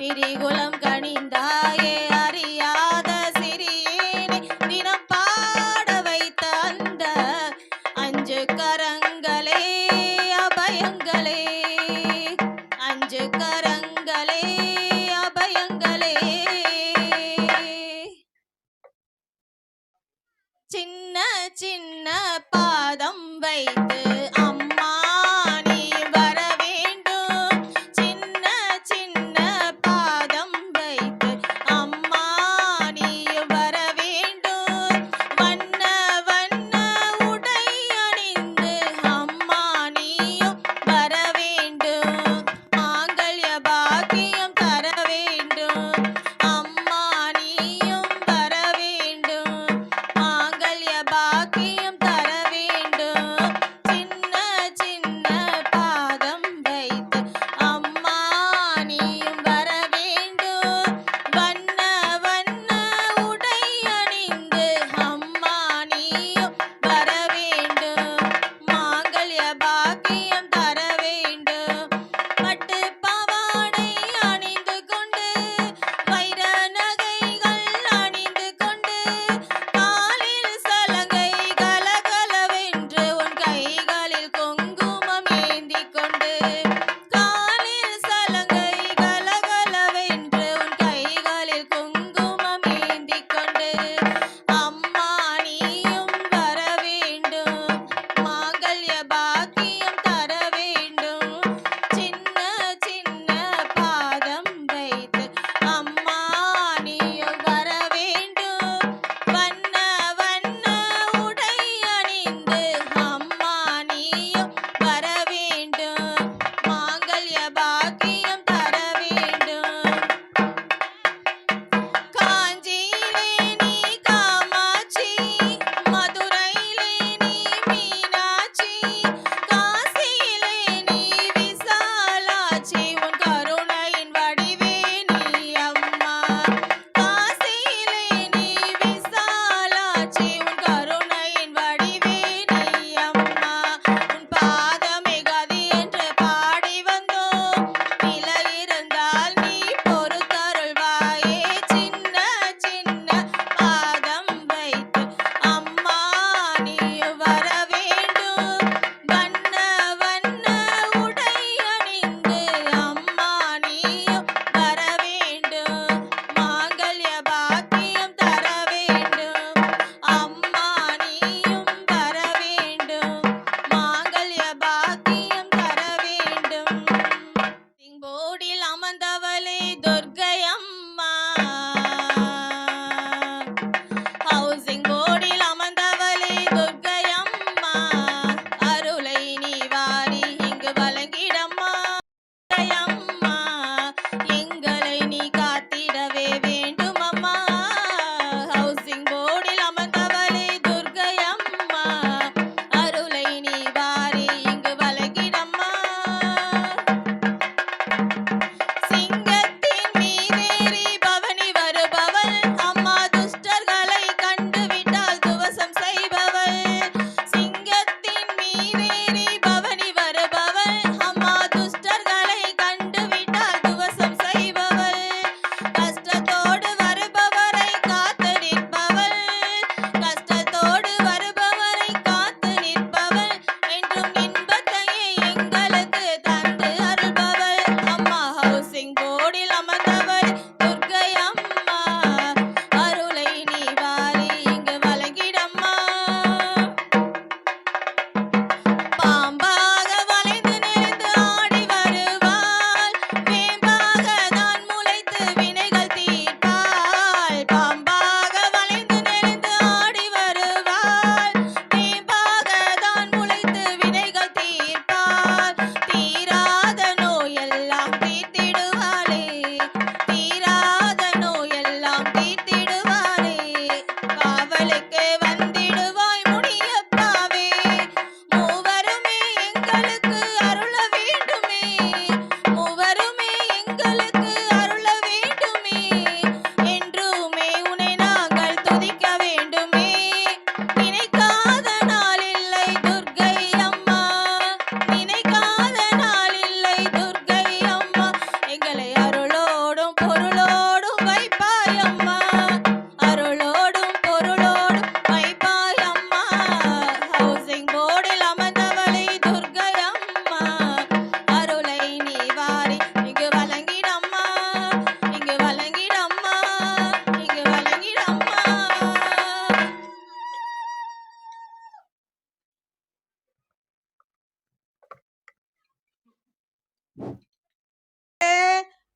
திரிகுலம் கணிந்தாயே அறியாத சிறியேனை தினம் பாட வைத்த அந்த அஞ்சு கரங்களே அபயங்களே. அஞ்சு கரங்களே அபயங்களே. சின்ன சின்ன பாதம் வை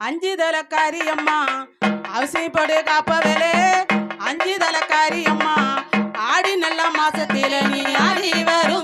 அஞ்சு தலக்காரி அம்மா அவசியப்படு காப்பவளே. அஞ்சு தலக்காரி அம்மா ஆடி நல்ல மாசத்தில நீ ஆடி வரும்.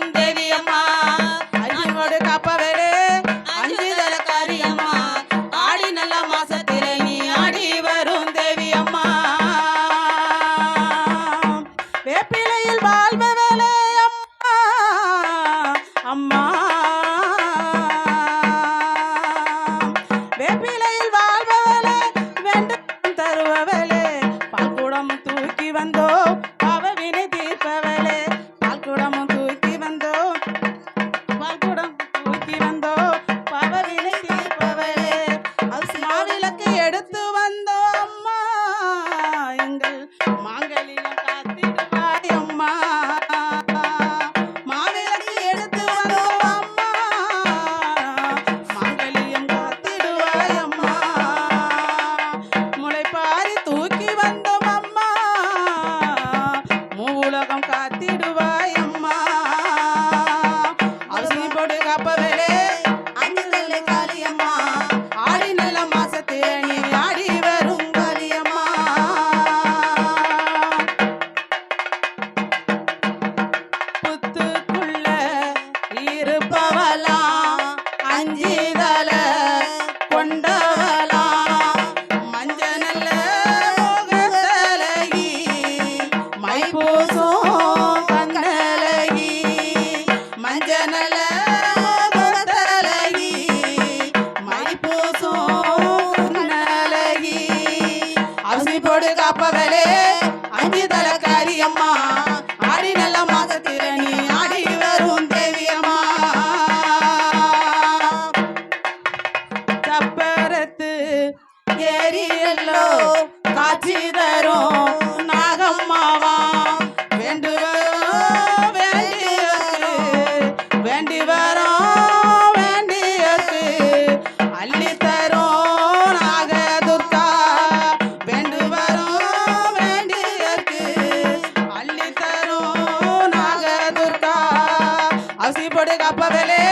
வேண்டி வரோம் வேண்டியது அள்ளி தரும் நாகதுர்கா வேண்டு வரோம் வேண்டியது அள்ளி தரும் நாகதுர்கா அவசியப்படு கப்பவேலே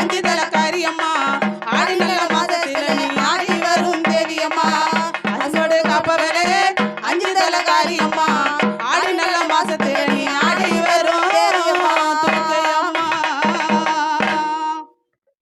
அஞ்சு